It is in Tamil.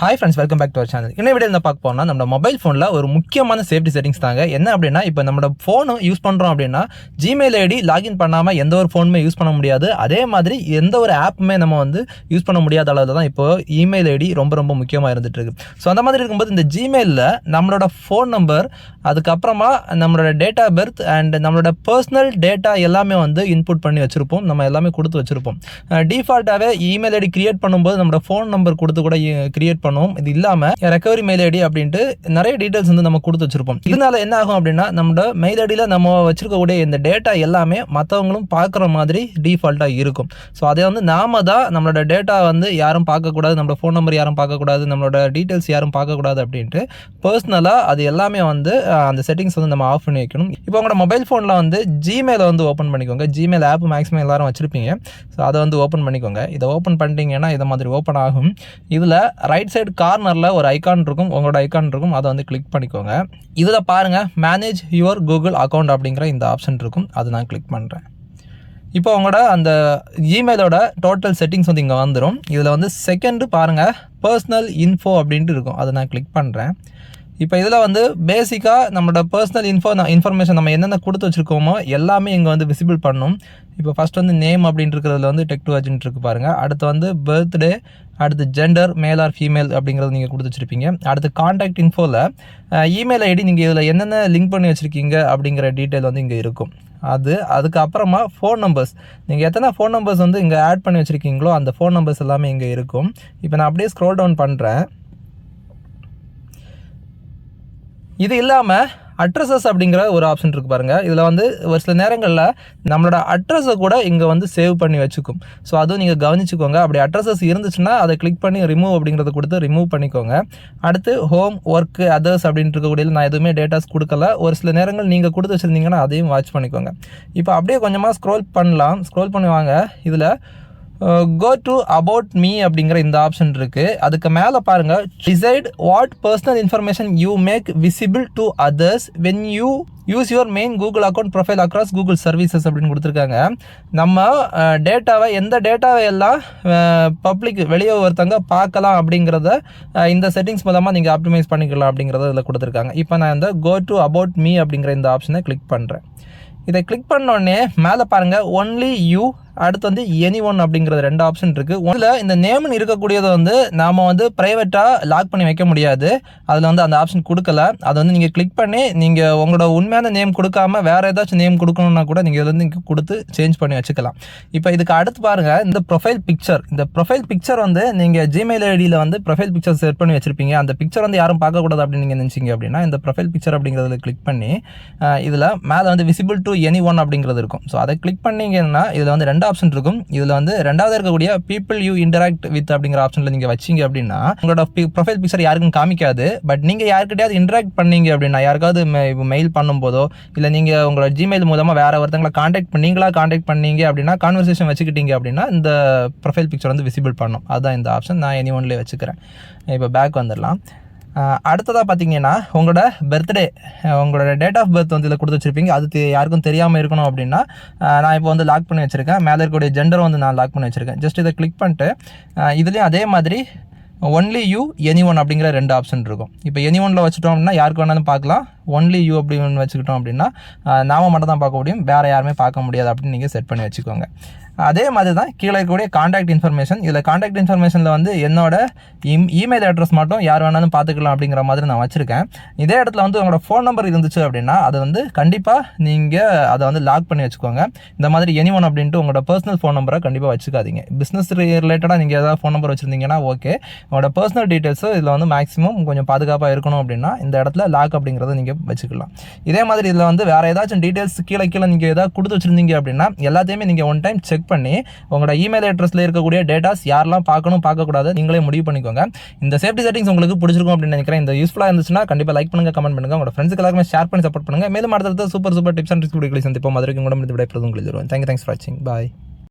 Hi friends welcome back to our channel என்ன வீடியோ என்ன பார்க்க போனால் நம்ம மொபைல் ஃபோனில் ஒரு முக்கியமான சேஃப்டி செட்டிங்ஸ் தாங்க. என்ன அப்படின்னா இப்போ நம்மளோட ஃபோனும் யூஸ் பண்ணுறோம் அப்படின்னா ஜிமெயில் ஐடி லாகின் பண்ணாமல் எந்த ஒரு ஃபோனுமே யூஸ் பண்ண முடியாது. அதே மாதிரி எந்த ஒரு ஆப்புமே நம்ம வந்து யூஸ் பண்ண முடியாத அளவில் தான் இப்போ இமெயில் ஐடி ரொம்ப ரொம்ப முக்கியமாக இருந்துட்டு இருக்கு. ஸோ அந்த மாதிரி இருக்கும்போது இந்த ஜிமெயிலில் நம்மளோட ஃபோன் நம்பர் அதுக்கப்புறமா நம்மளோட டேட் ஆஃப் பர்த் அண்ட் நம்மளோட பர்சனல் டேட்டா எல்லாமே வந்து இன்புட் பண்ணி வச்சுருப்போம். நம்ம எல்லாமே கொடுத்து வச்சுருப்போம். டிஃபால்ட்டாகவே இமெயில் ஐடி கிரியேட் பண்ணும்போது நம்மளோட ஃபோன் நம்பர் கொடுத்து கூட கிரியேட் பண்ணுவோம் இது இல்லாமல் ரெக்கவரி மெயில் ஐடி அப்படின்ட்டு நிறைய டீட்டெயில்ஸ் வந்து நம்ம கொடுத்து வச்சிருப்போம். இதனால என்ன ஆகும் அப்படின்னா நம்மளோட மெயில் ஐடியில் நம்ம வச்சிருக்கக்கூடிய இந்த டேட்டா எல்லாமே மற்றவங்களும் பார்க்குற மாதிரி டிஃபால்ட்டாக இருக்கும். ஸோ அதை வந்து நாம தான் நம்மளோட டேட்டா வந்து யாரும் பார்க்கக்கூடாது நம்மளோட ஃபோன் நம்பர் யாரும் பார்க்கக்கூடாது நம்மளோட டீட்டெயில்ஸ் யாரும் பார்க்கக்கூடாது அப்படின்ட்டு பர்சனலாக அது எல்லாமே வந்து அந்த செட்டிங்ஸ் வந்து நம்ம ஆஃப் பண்ணி வைக்கணும். இப்போ உங்களோட மொபைல் ஃபோனில் வந்து ஜிமெயில் வந்து ஓப்பன் பண்ணிக்கோங்க. ஜிமெயில் ஆப் மேக்ஸிமம் எல்லாரும் வச்சிருப்பீங்க. ஸோ அதை வந்து ஓப்பன் பண்ணிக்கோங்க. இதை ஓப்பன் பண்ணிட்டீங்கன்னா இதை மாதிரி ஓப்பன் ஆகும். இதில் ரைட் சைடு கார்னரில் ஒரு ஐகான் இருக்கும். உங்களோட ஐக்கான் இருக்கும். அதை வந்து கிளிக் பண்ணிக்கோங்க. இதில் பாருங்கள் மேனேஜ் யுவர் கூகுள் அக்கௌண்ட் அப்படிங்கிற இந்த ஆப்ஷன் இருக்கும். அதை நான் கிளிக் பண்ணுறேன் இப்போ உங்களோட அந்த ஜிமெயிலோட டோட்டல் செட்டிங்ஸ் வந்து இங்கே வந்துடும் இதில் வந்து செகண்டு பாருங்கள் பர்சனல் இன்ஃபோ அப்படின்ட்டு இருக்கும். அதை நான் கிளிக் பண்ணுறேன் இப்போ இதில் வந்து பேசிக்காக நம்மளோட பர்சனல் இன்ஃபோ இன்ஃபர்மேஷன் நம்ம என்னென்ன கொடுத்து வச்சுருக்கோமோ எல்லாமே இங்கே வந்து விசிபிள் பண்ணும். இப்போ ஃபஸ்ட் வந்து நேம் அப்படின்னு இருக்கிறதுல வந்து டெக் அஜென்ட் இருக்கு பாருங்கள் அடுத்து வந்து பர்த்டே அடுத்து ஜெண்டர் மேல் ஆர் ஃபீமேல் அப்படிங்கிறது நீங்கள் கொடுத்து வச்சுருப்பீங்க. அடுத்து காண்டாக்ட் இன்ஃபோவில் இமெயில் ஐடி நீங்கள் இதில் என்னென்ன லிங்க் பண்ணி வச்சுருக்கீங்க அப்படிங்கிற டீட்டெயில் வந்து இங்கே இருக்கும். அது அதுக்கப்புறமா ஃபோன் நம்பர்ஸ் நீங்கள் எத்தனை ஃபோன் நம்பர்ஸ் வந்து இங்கே ஆட் பண்ணி வச்சுருக்கீங்களோ அந்த ஃபோன் நம்பர்ஸ் எல்லாமே இங்கே இருக்கும். இப்போ நான் அப்படியே ஸ்க்ரோல் டவுன் பண்ணுறேன் இது இல்லாமல் அட்ரஸஸ் அப்படிங்கிற ஒரு ஆப்ஷன் இருக்குது பாருங்கள் இதில் வந்து ஒரு சில நேரங்களில் நம்மளோட அட்ரஸை கூட இங்கே வந்து சேவ் பண்ணி வச்சுக்கும். ஸோ அதுவும் நீங்கள் கவனிச்சுக்கோங்க. அப்படி அட்ரஸஸ் இருந்துச்சுன்னா அதை கிளிக் பண்ணி ரிமூவ் அப்படிங்கிறத கொடுத்து ரிமூவ் பண்ணிக்கோங்க. அடுத்து ஹோம் ஒர்க்கு அதர்ஸ் அப்படின்ட்டு இருக்கக்கூடிய நான் எதுவுமே டேட்டாஸ் கொடுக்கல. ஒரு சில நேரங்கள் நீங்கள் கொடுத்து வச்சுருந்தீங்கன்னா அதையும் வாட்ச் பண்ணிக்கோங்க. இப்போ அப்படியே கொஞ்சமாக ஸ்க்ரோல் பண்ணலாம். ஸ்க்ரோல் பண்ணி வாங்க. இதில் கோ டு அபவுட் மீ அப்படிங்கிற இந்த ஆப்ஷன் இருக்குது அதுக்கு மேலே பாருங்கள் decide what personal information you make visible to others when you use your main Google account profile across Google services அப்படின்னு கொடுத்துருக்காங்க. நம்ம டேட்டாவை எந்த டேட்டாவை எல்லாம் பப்ளிக் வெளியே ஒருத்தங்க பார்க்கலாம் அப்படிங்கிறத இந்த செட்டிங்ஸ் மூலமாக நீங்கள் ஆப்டிமைஸ் பண்ணிக்கலாம் அப்படிங்கிறத இதில் கொடுத்துருக்காங்க. இப்போ நான் இந்த கோ டு அபவுட் மீ அப்படிங்கிற இந்த ஆப்ஷனை கிளிக் பண்ணுறேன் இதை கிளிக் பண்ணோடனே மேலே பாருங்கள் ஒன்லி யூ அடுத்து வந்து எனி ஒன் அப்படிங்கிறது ரெண்டு ஆப்ஷன் இருக்குது ஒன்றில் இந்த நேம்னு இருக்கக்கூடியதை வந்து நாம் வந்து ப்ரைவேட்டாக லாக் பண்ணி வைக்க முடியாது. அதில் வந்து அந்த ஆப்ஷன் கொடுக்கல. அதை வந்து நீங்கள் கிளிக் பண்ணி நீங்கள் உங்களோட உண்மையான நேம் கொடுக்காம வேறு ஏதாச்சும் நேம் கொடுக்கணுன்னா கூட நீங்கள் இதில் வந்து இங்கே கொடுத்து சேஞ்ச் பண்ணி வச்சுக்கலாம். இப்போ இதுக்கு அடுத்து பாருங்கள் இந்த ப்ரொஃபைல் பிக்சர் இந்த ப்ரொஃபைல் பிக்சர் வந்து நீங்கள் ஜிமெயில் ஐடியில் வந்து ப்ரொஃபைல் பிக்சர் செட் பண்ணி வச்சுருப்பீங்க. அந்த பிக்சர் வந்து யாரும் பார்க்கக்கூடாது அப்படின்னு நீங்கள் நினச்சிங்க அப்படின்னா இந்த ப்ரொஃபைல் பிக்சர் அப்படிங்கிறதுல கிளிக் பண்ணி இதில் மேலே வந்து விசிபிள் டு எனி ஒன் அப்படிங்கிறது இருக்கும். ஸோ அதை கிளிக் பண்ணிங்கன்னா இதில் வந்து ரெண்டு ஆப்ஷன் இருக்கும். இதில் வந்து ரெண்டாவது இருக்கக்கூடிய பீப்புள் யூ இன்டராக்ட் வித் அப்படிங்கிற ஆப்ஷனில் நீங்கள் வச்சீங்க அப்படின்னா உங்களோட ப்ரொஃபைல் பிக்சர் யாருக்கும் காமிக்காது. பட் நீங்கள் யாருக்கிட்டையாவது இன்டராக்ட் பண்ணீங்க அப்படின்னா யாருக்காவது மெயில் பண்ணும் போதோ இல்லை நீங்கள் உங்களோட ஜிமெயில் மூலமாக வேறு ஒருத்தங்களை காண்டாக்ட் பண்ணீங்களா காண்டாக்ட் பண்ணீங்க அப்படின்னா கான்வர்சேஷன் வச்சுக்கிட்டீங்க அப்படின்னா இந்த ப்ரொஃபைல் பிக்சர் வந்து விசிபிள் பண்ணும். அதுதான் இந்த ஆப்ஷன் நான் எனி ஒன்லேயே வச்சுக்கிறேன். இப்போ பேக் வந்துடலாம். அடுத்ததாக பார்த்தீங்கன்னா உங்களோட பர்த்டே உங்களோட டேட் ஆஃப் பர்த் வந்து இதில் கொடுத்து வச்சுருப்பீங்க. அது யாருக்கும் தெரியாமல் இருக்கணும் அப்படின்னா நான் இப்போ வந்து லாக் பண்ணி வச்சுருக்கேன். மேலே இருக்கக்கூடிய ஜெண்டர் வந்து நான் லாக் பண்ணி வச்சுருக்கேன். ஜஸ்ட் இதை கிளிக் பண்ணிட்டு இதுலேயும் அதே மாதிரி ஒன்லி யூ எனி ஒன் அப்படிங்கிற ரெண்டு ஆப்ஷன் இருக்கும். இப்போ எனி ஒனில் வச்சுட்டோம் அப்படின்னா யாருக்கு வேணாலும் பார்க்கலாம். ஒன்லி யூ அப்படின்னு வச்சுக்கிட்டோம் அப்படின்னா நாம மட்டும் தான் பார்க்க முடியும். வேறு யாருமே பார்க்க முடியாது அப்படின்னு நீங்கள் செட் பண்ணி வச்சுக்கோங்க. அதே மாதிரி தான் கீழே இருக்கக்கூடிய காண்டாக்ட் இன்ஃபர்மேஷன் இதில் காண்டாக்ட் இன்ஃபர்மேஷனில் வந்து என்னோட இம் இமெயில் அட்ரஸ் மட்டும் யார் வேணாலும் பார்த்துக்கலாம் அப்படிங்கிற மாதிரி நான் வச்சுருக்கேன். இதே இடத்துல வந்து உங்களோட ஃபோன் நம்பர் இருந்துச்சு அப்படின்னா அதை வந்து கண்டிப்பாக நீங்கள் அதை வந்து லாக் பண்ணி வச்சுக்கோங்க. இந்த மாதிரி எனி ஒன் அப்படின்ட்டு உங்களோட பர்சனல் ஃபோன் நம்பரை கண்டிப்பாக வச்சுக்காதீங்க. பிஸ்னஸ் ரிலேட்டடாக நீங்கள் ஏதாவது ஃபோன் நம்பர் வச்சுருந்தீங்கன்னா ஓகே உங்களோட பர்சனல் டீட்டெயில்ஸும் இதில் வந்து மேக்ஸிமம் கொஞ்சம் பாதுகாப்பாக இருக்கணும் அப்படின்னா இந்த இடத்துல லாக் அப்படிங்கிறத நீங்கள் வச்சுக்கலாம். இதே மாதிரி இதில் வந்து வேறு ஏதாச்சும் டீட்டெயில்ஸ் கீழே கீழே நீங்கள் ஏதாவது கொடுத்து வச்சுருந்தீங்க அப்படின்னா எல்லாத்தையுமே நீங்கள் ஒன் டைம் செக் பண்ணி உங்களோட இமெயில் அட்ரஸில் இருக்கக்கூடிய டேட்டாஸ் யாரெல்லாம் பார்க்கணும் பார்க்கக்கூடாது நீங்களே முடிவு பண்ணிக்கோங்க. இந்த சேஃப்டி செட்டிங்ஸ் உங்களுக்கு பிடிச்சிருக்கும் அப்படின்னு நினைக்கிறேன். இந்த யூஸ்ஃபுல்லாக இருந்துச்சுன்னா கண்டிப்பாக லைக் பண்ணுங்கள் கமெண்ட் பண்ணுங்கள் உங்களோட ஃப்ரெண்ட்ஸ்க்கு எல்லாருமே ஷேர் பண்ணி சப்போர்ட் பண்ணுங்கள் மேலும் அடுத்தது super super tips and tricks வீடியோக்களை சந்திப்போம். அதற்கு உங்களோட விடைபெறுவது உங்களுக்கு தேங்க்யூ தேங்க்ஸ் ஃபார் வாட்சிங் பாய்